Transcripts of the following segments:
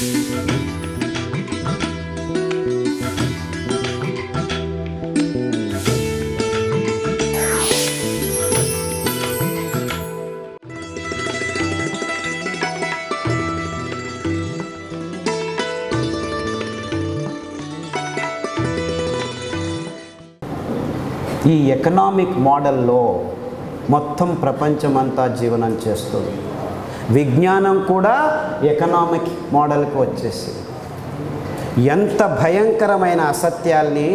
ఈ ఎకనామిక్ మోడల్లో మొత్తం ప్రపంచమంతా జీవనం చేస్తుంది. విజ్ఞానం కూడా ఎకనామిక్ మోడల్కి వచ్చేసి ఎంత భయంకరమైన అసత్యాల్ని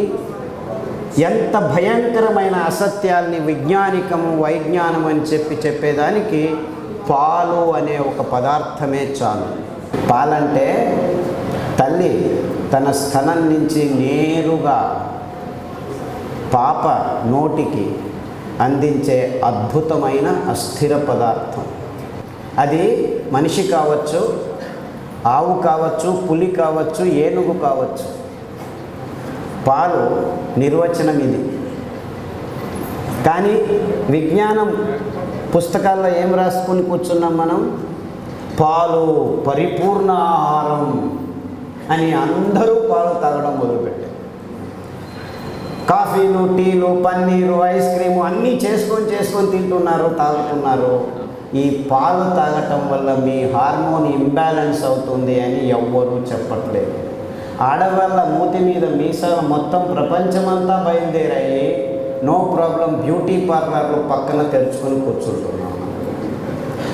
ఎంత భయంకరమైన అసత్యాల్ని విజ్ఞానికము వైజ్ఞానం అని చెప్పి చెప్పేదానికి పాలు అనే ఒక పదార్థమే చాలు. పాలంటే తల్లి తన స్థనం నుంచి నేరుగా పాప నోటికి అందించే అద్భుతమైన అస్థిర పదార్థం. అది మనిషి కావచ్చు ఆవు కావచ్చు పులి కావచ్చు ఏనుగు కావచ్చు. పాలు నిర్వచనం ఇది. కానీ విజ్ఞానం పుస్తకాల్లో ఏం రాసుకొని కూర్చున్నాం మనం? పాలు పరిపూర్ణ ఆహారం అని అందరూ పాలు తాగడం మొదలుపెట్టారు. కాఫీలు టీలు పన్నీరు ఐస్ క్రీము అన్నీ చేసుకొని చేసుకొని తింటున్నారు తాగుతున్నారు. ఈ పాలు తాగటం వల్ల మీ హార్మోన్ ఇంబ్యాలెన్స్ అవుతుంది అని ఎవ్వరూ చెప్పట్లేదు. ఆడవాళ్ళ మూతి మీద మీసాలు మొత్తం ప్రపంచమంతా బయలుదేరాయి. నో ప్రాబ్లం బ్యూటీ పార్లర్లు పక్కన తెరుచుకొని కూర్చుంటున్నాం.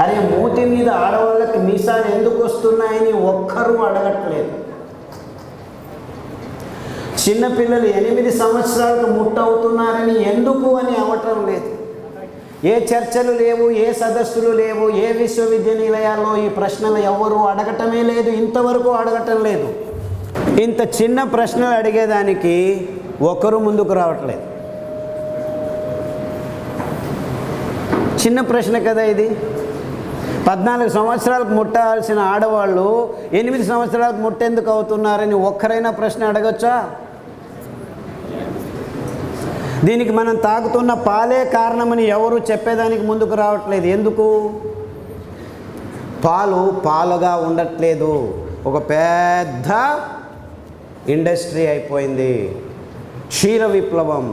అరే మూతి మీద ఆడవాళ్ళకి మీసాలు ఎందుకు వస్తున్నాయని ఒక్కరూ అడగట్లేదు. చిన్నపిల్లలు ఎనిమిది సంవత్సరాలకు ముట్టవుతున్నారని ఎందుకు అని అవటం లేదు. ఏ చర్చలు లేవు ఏ సదస్సులు లేవు ఏ విశ్వవిద్యానిలయాల్లో ఈ ప్రశ్నలు ఎవరు అడగటమే లేదు ఇంతవరకు అడగటం లేదు. ఇంత చిన్న ప్రశ్నలు అడిగేదానికి ఒకరు ముందుకు రావట్లేదు. చిన్న ప్రశ్న కదా ఇది? పద్నాలుగు సంవత్సరాలకు ముట్టాల్సిన ఆడవాళ్ళు ఎనిమిది సంవత్సరాలకు ముట్టెందుకు అవుతున్నారని ఒక్కరైనా ప్రశ్న అడగచ్చా? దీనికి మనం తాగుతున్న పాలే కారణమని ఎవరు చెప్పేదానికి ముందుకు రావట్లేదు. ఎందుకు? పాలు పాలుగా ఉండట్లేదు. ఒక పెద్ద ఇండస్ట్రీ అయిపోయింది. క్షీర విప్లవం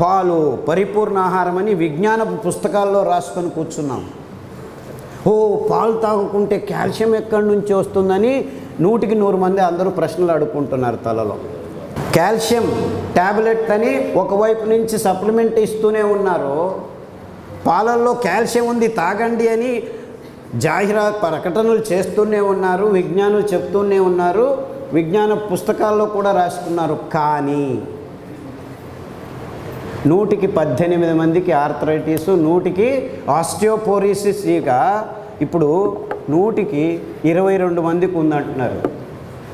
పాలు పరిపూర్ణ ఆహారం అని విజ్ఞాన పుస్తకాల్లో రాసుకొని కూర్చున్నాం. ఓ పాలు తాగుకుంటే కాల్షియం ఎక్కడి నుంచి వస్తుందని నూటికి నూరు మంది అందరూ ప్రశ్నలు అడుక్కుంటున్నారు తలలో. కాల్షియం ట్యాబ్లెట్ అని ఒకవైపు నుంచి సప్లిమెంట్ ఇస్తూనే ఉన్నారు. పాలల్లో కాల్షియం ఉంది తాగండి అని జాహిరా ప్రకటనలు చేస్తూనే ఉన్నారు విజ్ఞానులు చెప్తూనే ఉన్నారు విజ్ఞాన పుస్తకాల్లో కూడా రాసుకున్నారు కానీ నూటికి పద్దెనిమిది మందికి ఆర్థరైటిస్ నూటికి ఆస్టియోపోరిసిస్ ఇక ఇప్పుడు నూటికి ఇరవై రెండు మందికి ఉందంటున్నారు.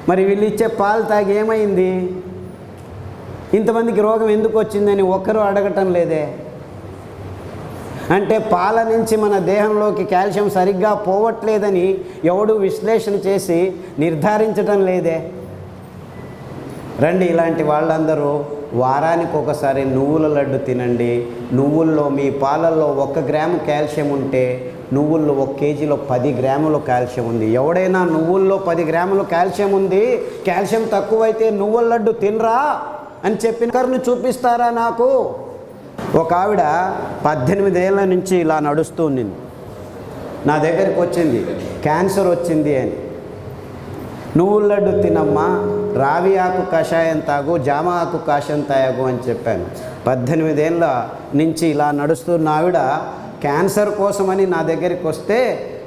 మరి వీళ్ళు ఇచ్చే పాలు తాగి ఏమైంది? ఇంతమందికి రోగం ఎందుకు వచ్చిందని ఒక్కరూ అడగటం లేదే. అంటే పాల నుంచి మన దేహంలోకి కాల్షియం సరిగ్గా పోవట్లేదని ఎవడు విశ్లేషణ చేసి నిర్ధారించటం లేదే. రండి ఇలాంటి వాళ్ళందరూ వారానికి ఒకసారి నువ్వుల లడ్డు తినండి. నువ్వుల్లో మీ పాలల్లో ఒక గ్రాము కాల్షియం ఉంటే నువ్వుల్లో ఒక కేజీలో పది గ్రాముల కాల్షియం ఉంది. ఎవడైనా నువ్వుల్లో పది గ్రాముల కాల్షియం ఉంది కాల్షియం తక్కువైతే నువ్వుల లడ్డు తినరా? అని చెప్పిన కర్ను చూపిస్తారా నాకు? ఒక ఆవిడ పద్దెనిమిదేళ్ళ నుంచి ఇలా నడుస్తూ ఉండింది. నా దగ్గరికి వచ్చింది క్యాన్సర్ వచ్చింది అని. నువ్వుల లడ్డు తినమ్మా రావి ఆకు కషాయం తాగు జామ ఆకు కషాయం తాగు అని చెప్పాను. పద్దెనిమిదేళ్ళ నుంచి ఇలా నడుస్తున్న ఆవిడ క్యాన్సర్ కోసమని నా దగ్గరికి వస్తే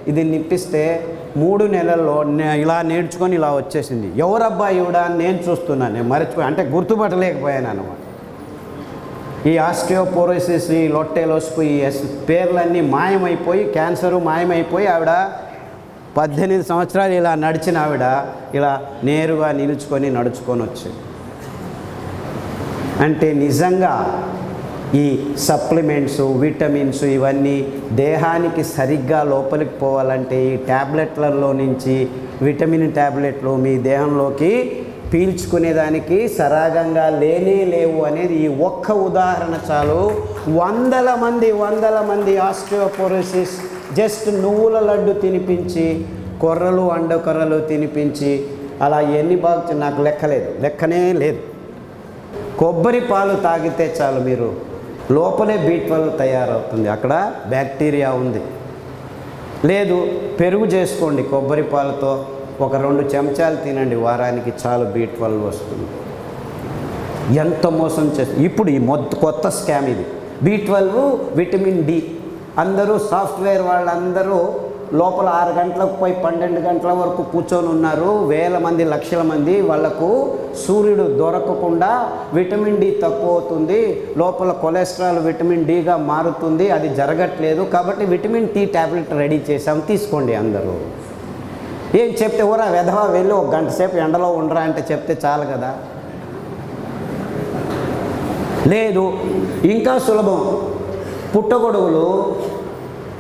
ఇది నిప్పిస్తే మూడు నెలల్లో ఇలా నేర్చుకొని ఇలా వచ్చేసింది. ఎవరబ్బా ఈవిడ అని నేను చూస్తున్నాను నేను మర్చిపోయి. అంటే గుర్తుపట్టలేకపోయాను అనమాట ఈ ఆస్టియోపోరోసిస్ ఈ లొట్టెలోసుకు ఈ ఎస్ పేర్లన్నీ మాయమైపోయి క్యాన్సరు మాయమైపోయి ఆవిడ పద్దెనిమిది సంవత్సరాలు ఇలా నడిచిన ఆవిడ ఇలా నేరుగా నిలుచుకొని నడుచుకొని వచ్చింది. అంటే నిజంగా ఈ సప్లిమెంట్స్ విటమిన్స్ ఇవన్నీ దేహానికి సరిగ్గా లోపలికి పోవాలంటే ఈ ట్యాబ్లెట్లలో నుంచి విటమిన్ ట్యాబ్లెట్లు మీ దేహంలోకి పీల్చుకునేదానికి సరాగంగా లేనే లేవు అనేది ఈ ఒక్క ఉదాహరణ చాలు. వందల మంది వందల మంది ఆస్ట్రియోపోరోసిస్ జస్ట్ నువ్వుల లడ్డు తినిపించి కొర్రలు అండకొర్రలు తినిపించి అలా ఎన్ని బాగుతుంది నాకు లెక్కలేదు లెక్కనే లేదు. కొబ్బరి పాలు తాగితే చాలు మీరు. లోపలే బీట్ ట్వెల్వ్ తయారవుతుంది. అక్కడ బ్యాక్టీరియా ఉంది. లేదు పెరుగు చేసుకోండి కొబ్బరి పాలతో. ఒక రెండు చెంచాలు తినండి వారానికి చాలు బీట్ ట్వెల్వ్ వస్తుంది. ఎంత మోసం చేస్తుంది ఇప్పుడు ఈ మొత్త కొత్త స్కామ్ ఇది. B twelve vitamin D. అందరూ సాఫ్ట్వేర్ వాళ్ళందరూ లోపల ఆరు గంటలకు పోయి పన్నెండు గంటల వరకు కూర్చొని ఉన్నారు. వేల మంది లక్షల మంది వాళ్ళకు సూర్యుడు దొరకకుండా విటమిన్ డి తక్కువ అవుతుంది. లోపల కొలెస్ట్రాల్ విటమిన్ డిగా మారుతుంది. అది జరగట్లేదు. కాబట్టి విటమిన్ టీ ట్యాబ్లెట్ రెడీ చేసాం తీసుకోండి అందరూ. ఏం చెప్తే ఊరా వెధవా వెళ్ళి ఒక గంట సేపు ఎండలో ఉండరా అంటే చెప్తే చాలు కదా. లేదు. ఇంకా సులభం. పుట్టగొడుగులు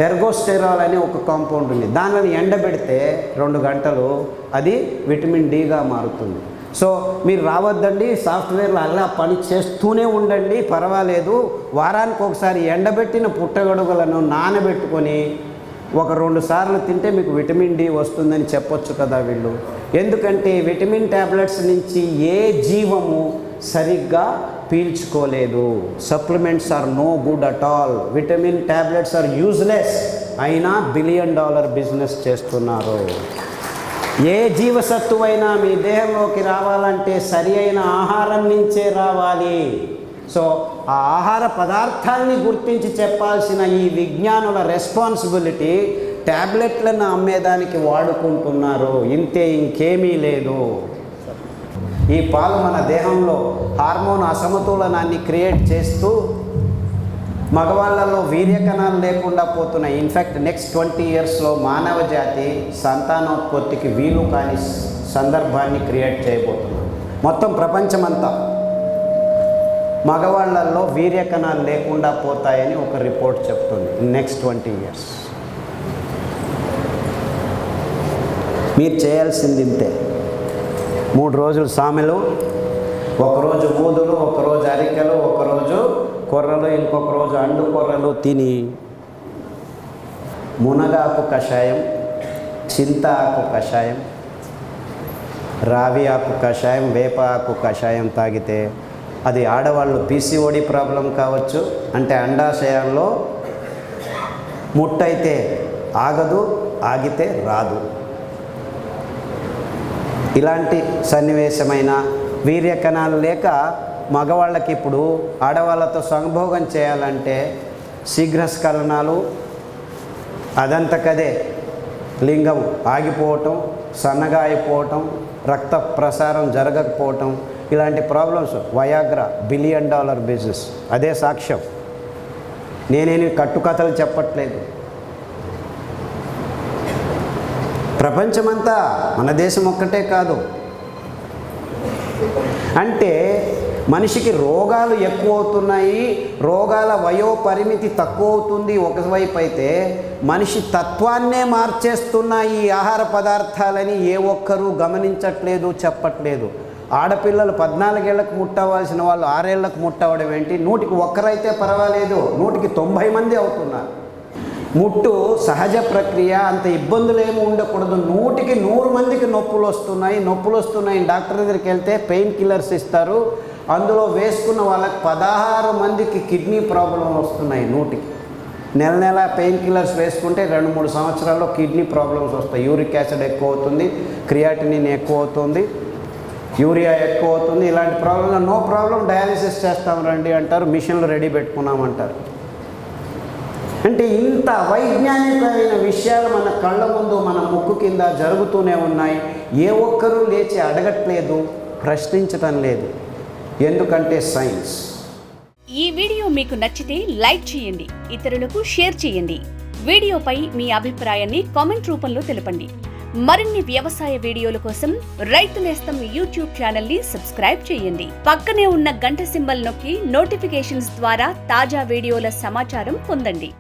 ఎర్గోస్టెరాల్ అనే ఒక కాంపౌండ్ ఉంది. దానిని ఎండబెడితే రెండు గంటలు అది విటమిన్ డిగా మారుతుంది. సో మీరు రావద్దండి సాఫ్ట్వేర్లో అలా పని చేస్తూనే ఉండండి పర్వాలేదు. వారానికి ఒకసారి ఎండబెట్టిన పుట్టగొడుగులను నానబెట్టుకొని ఒక రెండు సార్లు తింటే మీకు విటమిన్ డి వస్తుందని చెప్పొచ్చు కదా వీళ్ళు. ఎందుకంటే విటమిన్ ట్యాబ్లెట్స్ నుంచి ఏ జీవము సరిగ్గా పీల్చుకోలేదు. Supplements are no good at all vitamin tablets are useless అయినా బిలియన్ డాలర్ బిజినెస్ చేస్తున్నారు. ఏ జీవసత్తువైనా మీ దేహంలోకి రావాలంటే సరి అయిన ఆహారం నుంచే రావాలి. సో ఆ ఆహార పదార్థాల్ని గుర్తించి చెప్పాల్సిన ఈ విజ్ఞానుల రెస్పాన్సిబిలిటీ ట్యాబ్లెట్లను అమ్మేదానికి వాడుకుంటున్నారు. ఇంతే ఇంకేమీ లేదు. ఈ పాలు మన దేహంలో హార్మోన్ అసమతులనాన్ని క్రియేట్ చేస్తూ మగవాళ్ళలో వీర్యకణాలు లేకుండా పోతున్నాయి. ఇన్ఫ్యాక్ట్ నెక్స్ట్ ట్వంటీ ఇయర్స్లో మానవ జాతి సంతానోత్పత్తికి వీలు కాని సందర్భాన్ని క్రియేట్ చేయబోతున్నాం మొత్తం ప్రపంచమంతా మగవాళ్ళల్లో వీర్యకణాలు లేకుండా పోతాయని ఒక రిపోర్ట్ చెప్తుంది. నెక్స్ట్ ట్వంటీ ఇయర్స్ మీరు చేయాల్సింది ఇంతే. మూడు రోజులు సామెలు ఒకరోజు మూదులు ఒకరోజు అరికెలు ఒకరోజు కొర్రలు ఇంకొక రోజు అండు కొర్రలు తిని. మునగాకు కషాయం చింత ఆకు కషాయం రావి ఆకు కషాయం వేప ఆకు కషాయం తాగితే అది ఆడవాళ్ళు పీసీఓడి ప్రాబ్లం కావచ్చు. అంటే అండాశయాల్లో ముట్టయితే ఆగదు ఆగితే రాదు. ఇలాంటి సన్నివేశమైన వీర్యకణాలు లేక మగవాళ్ళకి ఇప్పుడు ఆడవాళ్ళతో సంభోగం చేయాలంటే శీఘ్రస్ఖలనాలు అదంతకదే లింగం ఆగిపోవటం సన్నగా అయిపోవటం రక్త ప్రసారం జరగకపోవటం ఇలాంటి problems Viagra billion dollar business అదే సాక్ష్యం. నేనేమి కట్టుకథలు చెప్పట్లేదు. ప్రపంచమంతా మన దేశం ఒక్కటే కాదు. అంటే మనిషికి రోగాలు ఎక్కువ అవుతున్నాయి రోగాల వయో పరిమితి తక్కువ అవుతుంది ఒకవైపు అయితే మనిషి తత్వాన్నే మార్చేస్తున్నాయి ఈ ఆహార పదార్థాలని ఏ ఒక్కరూ గమనించట్లేదు చెప్పట్లేదు. ఆడపిల్లలు పద్నాలుగేళ్ళకు ముట్టవలసిన వాళ్ళు ఆరేళ్ళకు ముట్టవడం ఏంటి? నూటికి ఒక్కరైతే పర్వాలేదు నూటికి తొంభై మంది అవుతున్నారు. ముట్టు సహజ ప్రక్రియ అంత ఇబ్బందులు ఏమి ఉండకూడదు. నూటికి నూరు మందికి నొప్పులు వస్తున్నాయి. నొప్పులు వస్తున్నాయి. డాక్టర్ దగ్గరికి వెళ్తే పెయిన్ కిల్లర్స్ ఇస్తారు. అందులో వేసుకున్న వాళ్ళకి పదహారు మందికి కిడ్నీ ప్రాబ్లం వస్తున్నాయి నూటికి. నెల నెల పెయిన్ కిల్లర్స్ వేసుకుంటే రెండు మూడు సంవత్సరాల్లో కిడ్నీ ప్రాబ్లమ్స్ వస్తాయి. యూరిక్ యాసిడ్ ఎక్కువ అవుతుంది. క్రియాటినిన్ ఎక్కువ అవుతుంది. యూరియా ఎక్కువ అవుతుంది. ఇలాంటి ప్రాబ్లం నో ప్రాబ్లం డయాలిసిస్ చేస్తాం రండి అంటారు. మిషన్లు రెడీ పెట్టుకున్నామంటారు అంటే ఇంత వైజ్ఞానికమైన విషయాలు మన కళ్ళ ముందు మన ముక్కు కింద జరుగుతూనే ఉన్నాయి. ఏ ఒక్కరూ లేచి అడగట్లేదు ప్రశ్నించటం లేదు. ఎందుకంటే సైన్స్. ఈ వీడియో మీకు నచ్చితే లైక్ చేయండి ఇతరులకు షేర్ చేయండి. వీడియోపై మీ అభిప్రాయాన్ని కామెంట్ రూపంలో తెలపండి. మరిన్ని వ్యవసాయ వీడియోల కోసం రైతు నేస్తం యూట్యూబ్ ఛానల్ని సబ్స్క్రైబ్ చేయండి. పక్కనే ఉన్న గంట సింబల్ నొక్కి నోటిఫికేషన్స్ ద్వారా తాజా వీడియోల సమాచారం పొందండి.